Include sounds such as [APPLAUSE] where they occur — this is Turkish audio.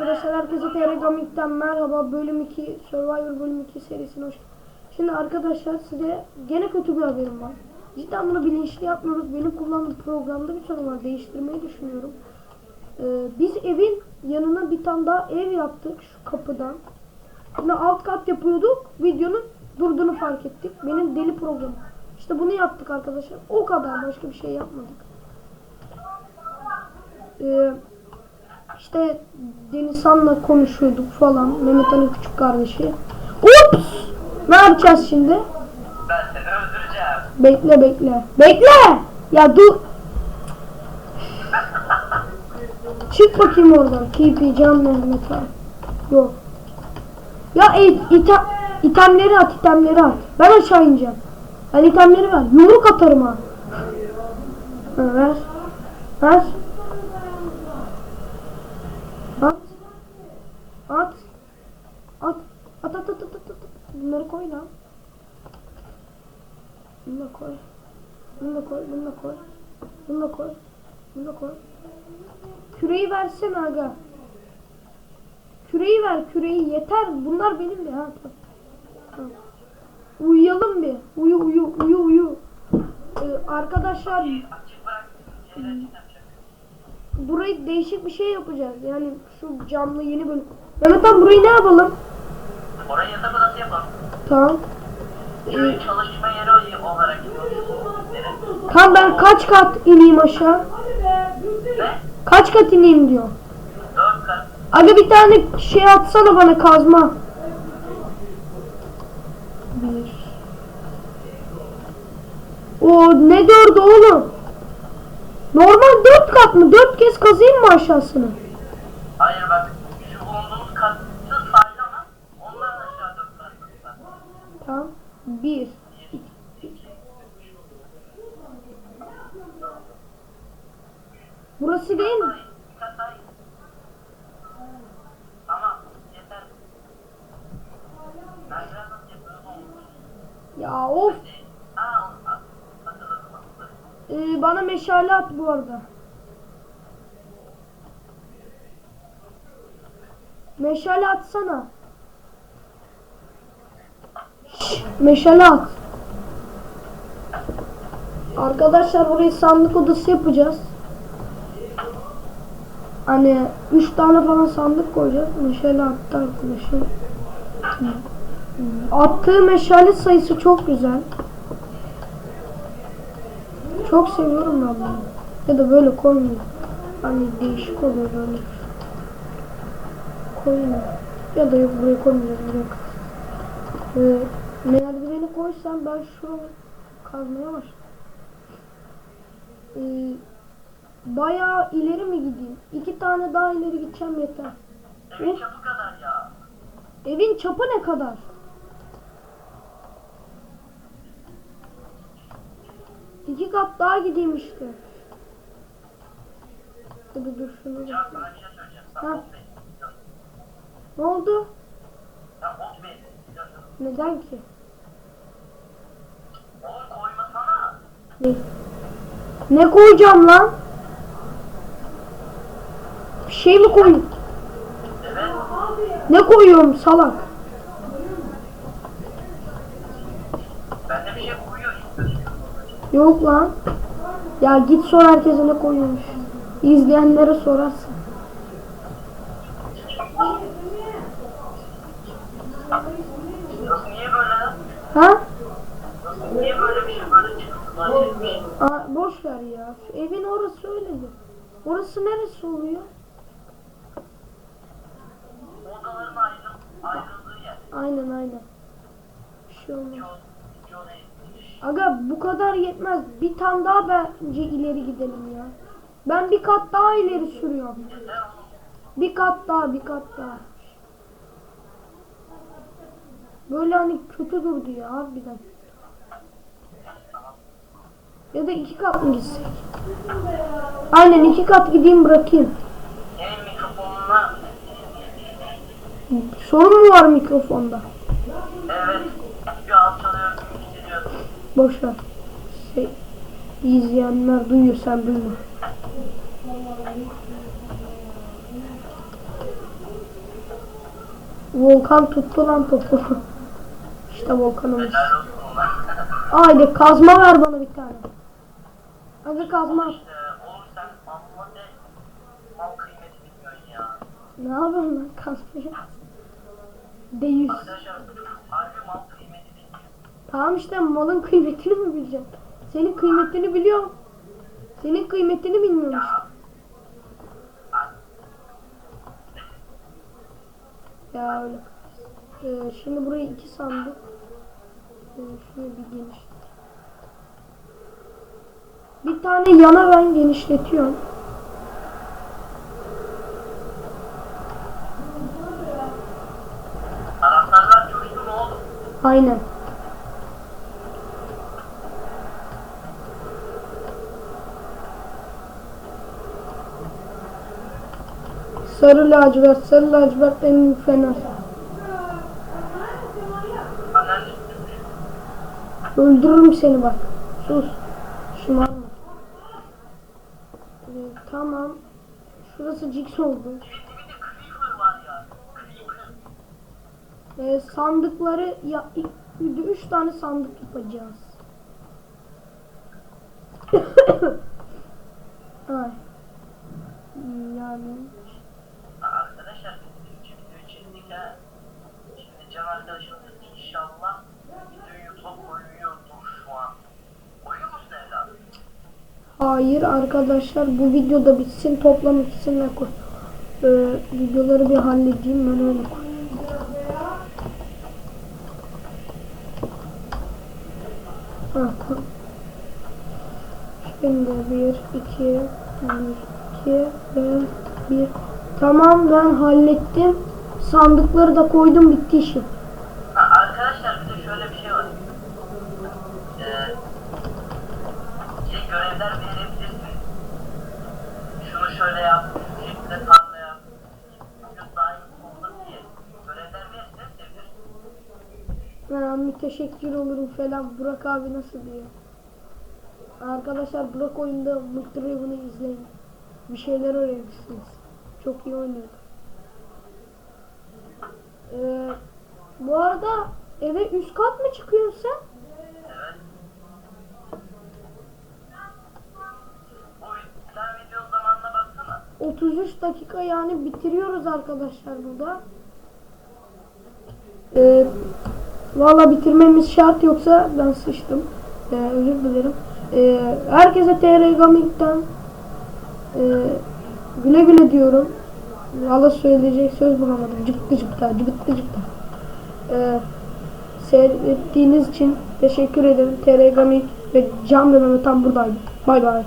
arkadaşlar herkese Telegram ilkten merhaba bölüm 2 Survivor bölüm 2 serisine hoş Şimdi arkadaşlar size gene kötü bir haberim var. Cidden bunu bilinçli yapmıyoruz. Benim kullandığım programda bir sorun var. Değiştirmeyi düşünüyorum. Ee, biz evin yanına bir tane daha ev yaptık şu kapıdan. Şimdi alt kat yapıyorduk. Videonun durduğunu fark ettik. Benim deli programım. İşte bunu yaptık arkadaşlar. O kadar başka bir şey yapmadık. Ee, işte Denizhan'la konuşuyorduk falan. Mehmet Ali'nin küçük kardeşi. Ups! Ne yapacağız şimdi? Ben seni öldüreceğim. Bekle bekle. Bekle! Ya dur. Çık bakayım oradan. TP Can Mehmet abi. Yok. Ya it, ita, itemleri at, itemleri at. Ben aşağı ineceğim. Ben itemleri ver. Yumruk atarım ha. ha ver. Ver. At. At. At. At at at at at. at. Bunları koy lan. Bunu da koy. Bunu da koy. Bunu da koy. Bunu da koy. Bunu da koy. Küreği versene aga. Küreği ver küreği yeter. Bunlar benim ha. Tamam. Tamam. Uyuyalım bir. Uyu uyu uyu uyu. Ee, arkadaşlar yapacak. burayı değişik bir şey yapacağız. Yani şu camlı yeni bölüm. Mehmet abi burayı ne yapalım? Orayı yatak odası yapalım. Tamam. Köyün çalışma yeri olarak. Kan ben kaç kat ineyim aşağı? Kaç kat ineyim diyor. Dört kat. Aga bir tane şey atsana bana kazma. Bir. O ne dördü oğlum? Normal dört kat mı? Dört kez kazayım mı aşağısını? Hayır bak. Şu bulunduğumuz katı saylama. Ondan aşağı dört kat. lütfen. Tamam. Bir. Burası değil mi? Ya of. Ee, bana meşale at bu arada. Meşale atsana. Şşş, meşale at. Arkadaşlar burayı sandık odası yapacağız. Hani 3 tane falan sandık koyacağız. Meşale attı arkadaşım. Attığı meşale sayısı çok güzel. Çok seviyorum ben bunu. Ya da böyle koymayayım. Hani değişik oluyor böyle. Koyayım. Ya da yok buraya koymayacağım. Koy. Ee, merdiveni koysam ben şuraya kazmaya başlayayım. Ee, bayağı ileri mi gideyim? İki tane daha ileri gideceğim yeter. Evin çapı kadar ya. Evin çapı ne kadar? İki kat daha gideyim işte. Dur dur şunu. Ya sana bir şey söyleyeceğim. Sen Ha. Ne oldu? Ya ot bekliyorsun. Neden ki? Oğlum koymasana. Ne? Ne koyacağım lan? Şey mi koyayım? Ne koyuyorum salak? Yok lan. Ya git sor herkese ne koyuyormuş. İzleyenlere sorarsın. Ha? Aa, boş ver ya. Evin orası öyleydi. Orası neresi oluyor? Aynen aynen. Bir şey olmaz. Aga bu kadar yetmez. Bir tane daha bence ileri gidelim ya. Ben bir kat daha ileri sürüyorum. Bir kat daha, bir kat daha. Böyle hani kötü durdu ya harbiden. Ya da iki kat mı gitsek? Aynen iki kat gideyim bırakayım. Senin mikrofonuna Sorun mu var mikrofonda? evet. Boş ver. Şey, izleyenler duyuyor sen duyma. Volkan tuttu lan topu. [LAUGHS] işte volkanımız. Haydi kazma ver bana bir tane. Hadi kazma. Ne yapıyorsun lan kazmaya? Bilmiyor. Tamam işte malın kıymetini mi bileceğim? Senin kıymetini biliyorum. Senin kıymetini bilmiyorum işte. Ya. Öyle. Ee, şimdi buraya iki sandık. Ee, şunu bir geniş. Bir tane yana ben genişletiyorum. Taraftarlar coştu mu oğlum? Aynen. Sarı lacivert, sarı lacivert en büyük fener. Öldürürüm seni bak. Sus. Şımarma. Ee, tamam. Şurası Jigsaw oldu. Ee, sandıkları ya ilk- tane sandık yapacağız. [COUGHS] Ay. Yani Arkadaşlar çektik ha. Şimdi Can arkadaşımız inşallah videoyu koyuyordur şu an. Koyuyor musun evladım? hayır arkadaşlar bu videoda bitsin toplam ikisine koy. Ee, videoları bir halledeyim ben öyle koy. Ha, tamam. Şimdi bir, iki, bir, iki ve bir. Tamam ben hallettim. Sandıkları da koydum bitti işim. Arkadaşlar bir de şöyle bir şey var. Ee, şey görevler verebilirsiniz. Şunu şöyle yap, şekilde tarla yap. Bugün daha iyi diye. Görevler verirseniz. Ben müteşekkir olurum falan. Burak abi nasıl diyor? Arkadaşlar Burak oyunda Mıktır Raven'ı izleyin. Bir şeyler öğrenirsiniz. Çok iyi oynuyor. Ee, bu arada eve üst kat mı çıkıyorsun sen? Evet. Bu sen video zamanına baksana. 33 dakika yani bitiriyoruz arkadaşlar burada. Ee, Valla bitirmemiz şart yoksa ben sıçtım. Ee, özür dilerim. Ee, herkese TR Gaming'den e, güle güle diyorum. Valla söyleyecek söz bulamadım. Cıptı cıptı, cıptı cıptı. Ee, seyrettiğiniz için teşekkür ederim. TR Gaming ve Can ve Han buradaydı. Bay bay.